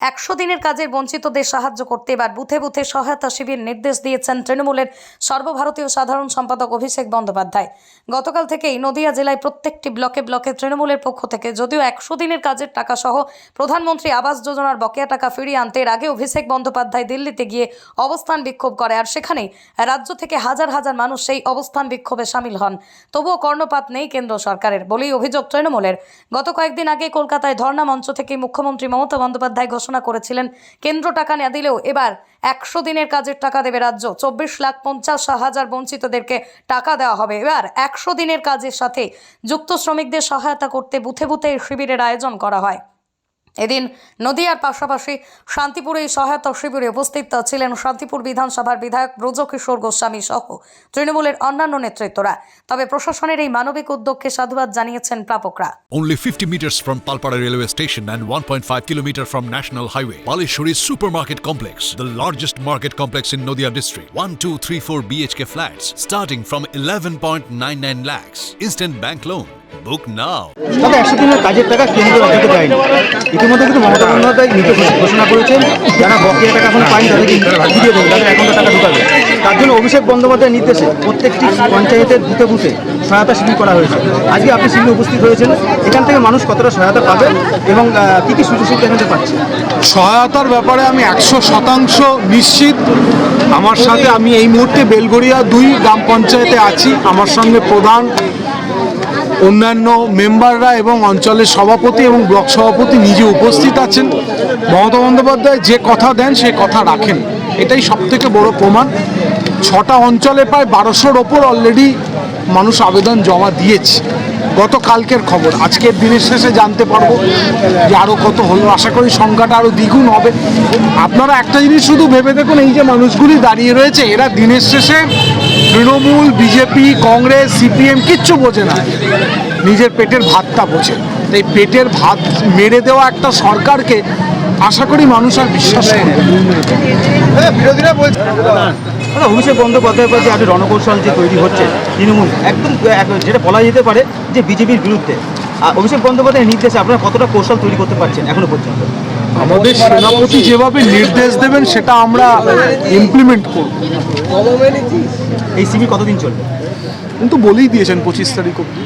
একশো দিনের কাজের বঞ্চিতদের সাহায্য করতে এবার বুথে বুথে সহায়তা শিবির নির্দেশ দিয়েছেন তৃণমূলের সর্বভারতীয় সাধারণ সম্পাদক অভিষেক বন্দ্যোপাধ্যায়। গতকাল থেকেই নদিয়া জেলায় প্রত্যেকটি ব্লকে ব্লকে তৃণমূলের পক্ষ থেকে যদিও একশো দিনের কাজের টাকা সহ প্রধানমন্ত্রী আবাস যোজনার বকেয়া টাকা ফিরিয়ে আনতে এর আগে অভিষেক বন্দ্যোপাধ্যায় দিল্লিতে গিয়ে অবস্থান বিক্ষোভ করে আর সেখানেই রাজ্য থেকে হাজার হাজার মানুষ সেই অবস্থান বিক্ষোভে সামিল হন। তবুও কর্ণপাত নেই কেন্দ্র সরকারের, বলেই অভিযোগ তৃণমূলের। গত কয়েকদিন আগে কলকাতায় ধর্ণা মঞ্চ থেকে মুখ্যমন্ত্রী মমতা বন্দ্যোপাধ্যায় ঘোষণা করেছিলেন। কেন্দ্র টাকা না দিলেও এবার একশো দিনের কাজের টাকা দেবে রাজ্য। চব্বিশ লাখ পঞ্চাশ হাজার বঞ্চিতদেরকে টাকা দেওয়া হবে। এবার একশো দিনের কাজের সাথে যুক্ত শ্রমিকদের সহায়তা করতে বুথে বুথে শিবিরের আয়োজন করা হয়। এদিন নদিয়ার পাশাপাশি শান্তিপুরে এই সহায়তা শিবিরে উপস্থিত ছিলেন শান্তিপুর বিধানসভার বিধায়ক ব্রজকিশোর গোস্বামী সহ তৃণমূলের অন্যান্য নেতৃত্বরা তবে প্রশাসনের এই মানবিক উদ্যোগকে সাধুবাদ জানিয়েছেন প্রাপকরা Only 50 meters from Palpara railway station and 1.5 kilometer from National Highway, Palishuri Supermarket Complex, the largest market complex in Noida district. 1, 2, 3, 4 BHK flats starting from 11.99 lakhs. Instant bank loan. Book now. তবে একশো দিনের কাজের টাকা কেন্দ্র রাজ্যকে দেয়নি। ইতিমধ্যে কিন্তু মমতা বন্দ্যোপাধ্যায় নিজে ঘোষণা করেছেন যারা বকেয়া টাকা এখন পায়নি তাদেরকে ফিরিয়ে দেবে তাদের অ্যাকাউন্টে টাকা ঢুকাবে। তার জন্য অভিষেক বন্দ্যোপাধ্যায়ের নির্দেশে প্রত্যেকটি পঞ্চায়েতের বুথে বুথে সহায়তা শিবির করা হয়েছে। আজকে আপনি শিবিরে উপস্থিত হয়েছেন এখান থেকে মানুষ কতটা সহায়তা পাবে এবং কি কি সুযোগ সুবিধা এখান থেকে পাচ্ছে? সহায়তার ব্যাপারে আমি একশো শতাংশ নিশ্চিত। আমার সাথে আমি এই মুহূর্তে বেলগড়িয়া দুই গ্রাম পঞ্চায়েতে আছি। আমার সঙ্গে প্রধান অন্যান্য মেম্বাররা এবং অঞ্চলের সভাপতি এবং ব্লক সভাপতি নিজে উপস্থিত আছেন। মমতা বন্দ্যোপাধ্যায় যে কথা দেন, সে কথা রাখেন। এটাই সব থেকে বড় প্রমাণ। ছটা অঞ্চলে প্রায় বারোশোর ওপর অলরেডি মানুষ আবেদন জমা দিয়েছে। গত কালকের খবর। আজকের দিনের শেষে জানতে পারব যে আরও কত হলো। আশা করি সংখ্যাটা আরও দ্বিগুণ হবে। আপনারা একটা জিনিস শুধু ভেবে দেখুন, এই যে মানুষগুলি দাঁড়িয়ে রয়েছে, এরা দিনের শেষে তৃণমূল, বিজেপি, কংগ্রেস, সিপিএম কিচ্ছু বোঝে না। নিজের পেটের ভাতটা বোঝে। তাই পেটের ভাত মেরে দেওয়া একটা সরকারকে আশা করি মানুষ আর বিশ্বাস করবে বিরোধীরা বলছে অভিষেক বন্দ্যোপাধ্যায়ের কাছে আপনি রণকৌশল যে তৈরি হচ্ছে তৃণমূল একদম যেটা বলা যেতে পারে যে বিজেপির বিরুদ্ধে আর অভিষেক বন্দ্যোপাধ্যায়ের নির্দেশে আপনারা কতটা কৌশল তৈরি করতে পারছেন এখনও পর্যন্ত? আমাদের সেনাপতি যেভাবে নির্দেশ দেবেন সেটা আমরা ইমপ্লিমেন্ট করব। এই শিবির কতদিন চলবে? কিন্তু বলেই দিয়েছেন পঁচিশ তারিখ অব্দি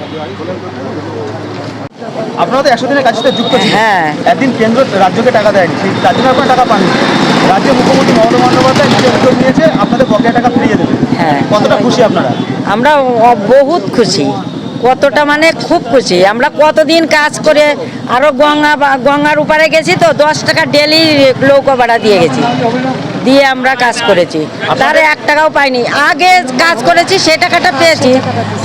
আপনারা তো একশো দিনের কাজের সাথে যুক্ত হ্যাঁ। একদিন কেন্দ্র রাজ্যকে টাকা দেয়নি। সেই তার জন্য আপনারা টাকা পাননি। রাজ্যের মুখ্যমন্ত্রী মমতা বন্দ্যোপাধ্যায় নিজে উদ্যোগ নিয়েছে আপনাদের বকেয়া টাকা ফিরিয়ে দেবে। হ্যাঁ। কতটা খুশি আপনারা? আমরা বহুত খুশি। কতটা মানে খুব খুশি। আমরা কতদিন কাজ করে আরও গঙ্গা বা- গঙ্গার উপারে গেছি তো দশ টাকা ডেলি নৌকা ভাড়া দিয়ে গেছি। দিয়ে আমরা কাজ করেছি। তার এক টাকাও পাইনি। আগে কাজ করেছি সে টাকাটা পেয়েছি।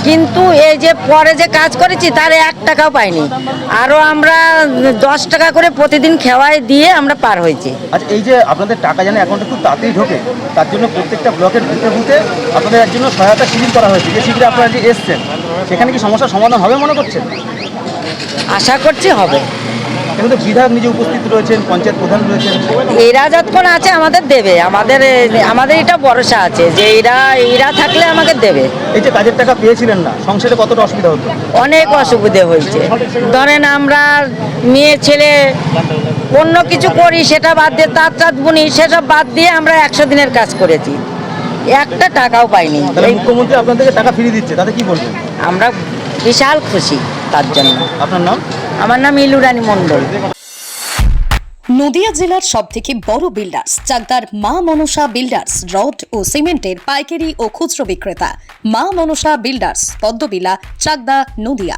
কিন্তু এই যে পরে যে কাজ করেছি তার এক টাকাও পাইনি। আরও আমরা দশ টাকা করে প্রতিদিন খেওয়াই দিয়ে আমরা পার হয়েছি। আচ্ছা এই যে আপনাদের টাকা যেন অ্যাকাউন্টে খুব তাড়াতাড়ি ঢোকে তার জন্য প্রত্যেকটা ব্লকের বুথে বুথে আপনাদের জন্য সহায়তা শিবির করা হয়েছে। যে শিবিরে আপনারা যে এসছেন সেখানে কি সমস্যার সমাধান হবে মনে করছেন? আশা করছি হবে। কিন্তু বিধায়ক নিজে উপস্থিত রয়েছেন পঞ্চায়েত প্রধান রয়েছেন। এরা যতক্ষণ আছে আমাদের দেবে। আমাদের আমাদের এটা ভরসা আছে যে এরা এরা থাকলে আমাকে দেবে। এই যে কাজের টাকা পেয়েছিলেন না সংসারে কতটা অসুবিধা হতো? অনেক অসুবিধে হয়েছে। ধরেন আমরা মেয়ে ছেলে অন্য কিছু করি সেটা বাদ দিয়ে তাঁত চাঁদ বুনি সেসব বাদ দিয়ে আমরা একশো দিনের কাজ করেছি। একটা টাকাও পাইনি। মুখ্যমন্ত্রী আপনাদেরকে টাকা ফিরিয়ে দিচ্ছে তাতে কি বলবেন? আমরা বিশাল খুশি তার জন্য। আপনার নাম? আমার নাম ইলুরানি মণ্ডল। নদিয়া জেলার সব থেকে বড় বিল্ডার্স চাকদার মা মনসা বিল্ডার্স রড ও সিমেন্টের পাইকারি ও খুচরো বিক্রেতা। মা মনসা বিল্ডার্স পদ্মবিলা, চাকদা, নদিয়া।